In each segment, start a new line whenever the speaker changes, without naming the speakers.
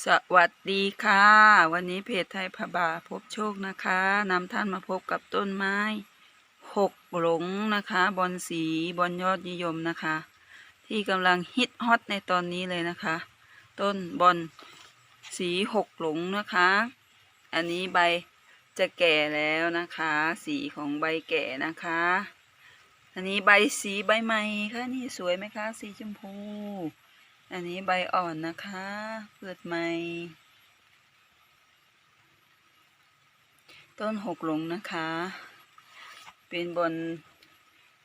สวัสดีค่ะ วันนี้เพจไทยพบาพบโชคนะคะนำท่านมาพบกับต้นไม้หกหลงนะคะบอนสีบอนยอดนิยมนะคะ ที่กำลังฮิตฮอตในตอนนี้เลยนะคะ ต้นบอนสีหกหลงนะคะ อันนี้ใบจะแก่แล้วนะคะ สีของใบแก่นะคะ อันนี้ใบสีใบใหม่ค่ะนี่สวยไหมคะ สีชมพู อันนี้ใบอ่อนนะคะเปิดใหม่ ต้นหกหลงนะคะ เป็นบน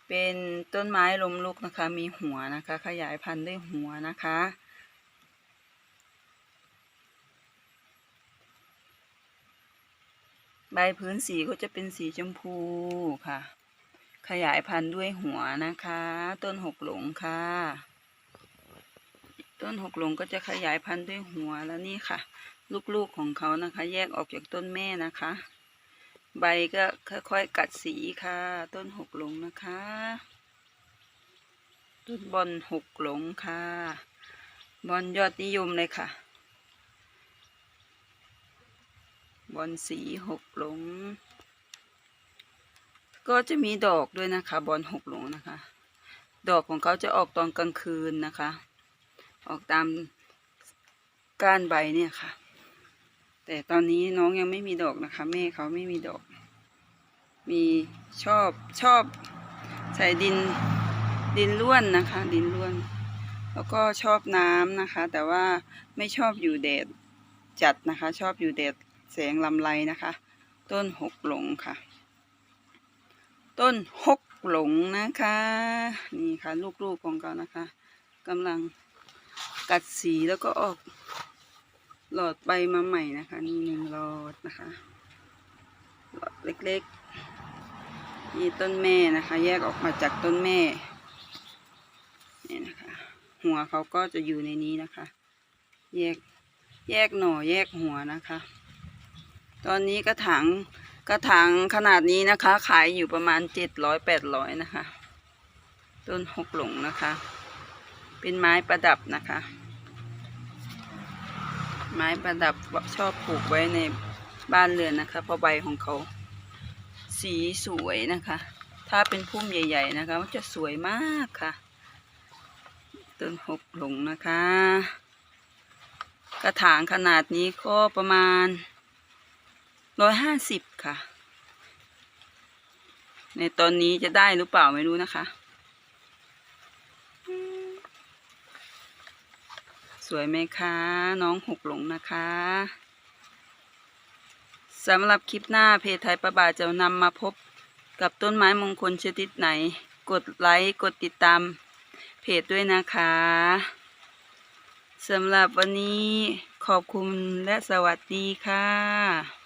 เป็นต้นไม้ลมลุกนะคะ มีหัวนะคะ ขยายพันธุ์ด้วยหัวนะคะ ใบพื้นสีก็จะเป็นสีชมพูค่ะ ขยายพันธุ์ด้วยหัวนะคะ ต้นหกหลงค่ะ ต้นหกหลงก็จะขยายพันธุ์ด้วยหัวแล้วนี่ค่ะ ลูกๆของเขานะคะ แยกออกจากต้นแม่นะคะ ใบก็ค่อยๆกัดสีค่ะ ต้นหกหลงนะคะ ต้นบอนหกหลงค่ะ บอนยอดนิยมเลยค่ะ บอนสีหกหลง ก็จะมีดอกด้วยนะคะ บอนหกหลงนะคะ ดอกของเขาจะออกตอนกลางคืนนะคะ ออกตามก้านใบเนี่ยค่ะ แต่ตอนนี้น้องยังไม่มีดอกนะคะ แม่เขาไม่มีดอก มีชอบชอบใส่ดินดินล้วนนะคะ ดินล้วน แล้วก็ชอบน้ำนะคะ แต่ว่าไม่ชอบอยู่แดดจัดนะคะ ชอบอยู่แดดแสงลำไรนะคะ ต้นหกหลงค่ะ ต้นหกหลงนะคะ นี่ค่ะ ลูกๆของเขานะคะกำลัง กัดสีแล้วก็ออกหลอดใบมาใหม่นะคะ นี่หนึ่งหลอดนะคะ หลอดเล็กๆนี่ต้นแม่นะคะ แยกออกมาจากต้นแม่นี่นะคะ หัวเขาก็จะอยู่ในนี้นะคะ แยกแยกหน่อแยกหัวนะคะ ตอนนี้กระถางกระถางขนาดนี้นะคะ ขายอยู่ประมาณเจ็ดร้อยแปดร้อยนะคะ ต้นหกหลงนะคะ เป็นไม้ประดับนะคะ ไม้ประดับชอบปลูกไว้ในบ้านเรือนนะคะเพราะใบของเขา สีสวยนะคะ ถ้าเป็นพุ่มใหญ่ ๆ นะคะมันจะสวยมากค่ะ ต้นหกหลงนะคะ กระถางขนาดนี้ก็ประมาณร้อยห้าสิบค่ะ ในตอนนี้จะได้หรือเปล่าไม่รู้นะคะ สวยไหมคะ น้องหกหลงนะคะสำหรับคลิปหน้าเพจไทยประบาจะนำมาพบกับต้นไม้มงคลชนิดไหน กดไลค์ กดติดตาม เพจด้วยนะคะสำหรับวันนี้ขอบคุณและสวัสดีค่ะ